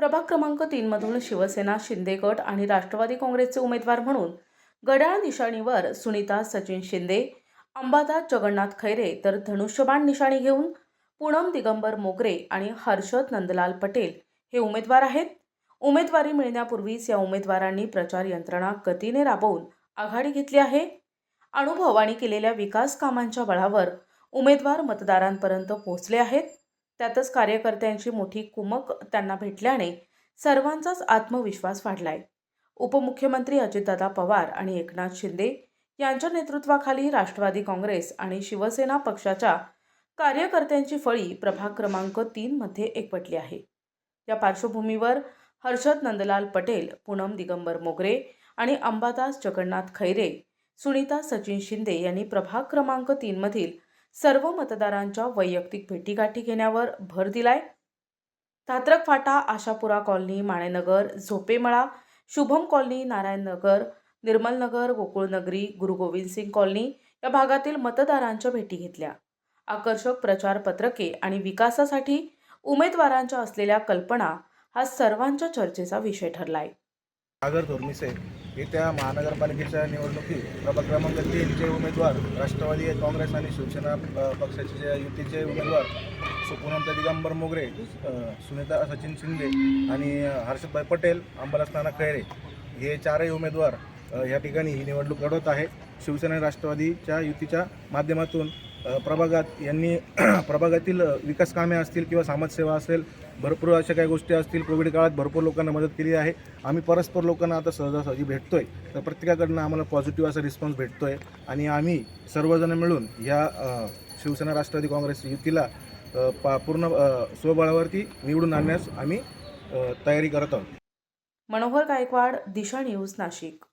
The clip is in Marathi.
प्रभाग क्रमांक तीनमधून शिवसेना शिंदे गट आणि राष्ट्रवादी काँग्रेसचे उमेदवार म्हणून गडाळ निशाणीवर सुनीता सचिन शिंदे अंबादास जगन्नाथ खैरे तर धनुष्यबाण निशाणी घेऊन पूनम दिगंबर मोगरे आणि हर्षद नंदलाल पटेल हे उमेदवार आहेत. उमेदवारी मिळण्यापूर्वीच या उमेदवारांनी प्रचार यंत्रणा गतीने राबवून आघाडी घेतली आहे. अनुभव आणि केलेल्या विकास कामांच्या बळावर उमेदवार मतदारांपर्यंत पोहोचले आहेत. त्यातच कार्यकर्त्यांची मोठी कुमक त्यांना भेटल्याने सर्वांचाच आत्मविश्वास वाढलाय. उपमुख्यमंत्री अजितदादा पवार आणि एकनाथ शिंदे यांच्या नेतृत्वाखाली राष्ट्रवादी काँग्रेस आणि शिवसेना पक्षाच्या कार्यकर्त्यांची फळी प्रभाग क्रमांक तीनमध्ये एकवटली आहे. या पार्श्वभूमीवर हर्षद नंदलाल पटेल पूनम दिगंबर मोगरे आणि अंबादास जगन्नाथ खैरे सुनीता सचिन शिंदे यांनी प्रभाग क्रमांक तीनमधील सर्व मतदारांच्या वैयक्तिक भेटीगाठी घेण्यावर भर दिलाय. Dhatrak Phata Ashapura colony Manenagar झोपेमळा Shubham colony Narayannagar Nirmalnagar Gokulnagari Guru Govind Singh colony या भागातील मतदारांच्या भेटी घेतल्या. आकर्षक प्रचार पत्रके आणि विकासासाठी उमेदवारांच्या असलेल्या कल्पना हा सर्वांच्या चर्चेचा विषय ठरलाय. सागर धोरमिसे येत्या महानगरपालिकेच्या निवडणुकीत प्रभाग क्रमांक तीनचे उमेदवार राष्ट्रवादी काँग्रेस आणि शिवसेना पक्षाचे युतीचे उमेदवार सु दिगंबर मोगरे सुनीता सचिन शिंदे आणि हर्षदभाई पटेल अंबादास नाना खैरे हे चारही उमेदवार या ठिकाणी ही निवडणूक लढवत आहे. शिवसेना राष्ट्रवादीच्या युतीच्या माध्यमातून प्रभागात यांनी प्रभागातील विकास कामे असतील किंवा समाजसेवा असेल भरपूर अशा काही गोष्टी असतील कोविड काळात भरपूर लोकांना मदत केली आहे. आम्ही परस्पर लोकांना आता सहजासहजी भेटतो आहे तर प्रत्येकाकडनं आम्हाला पॉझिटिव्ह असा रिस्पॉन्स भेटतो आहे आणि आम्ही सर्वजण मिळून ह्या शिवसेना राष्ट्रवादी काँग्रेस युतीला पा पूर्ण स्वबळावरती निवडून आणण्यास आम्ही तयारी करत आहोत. मनोहर गायकवाड दिशा न्यूज नाशिक.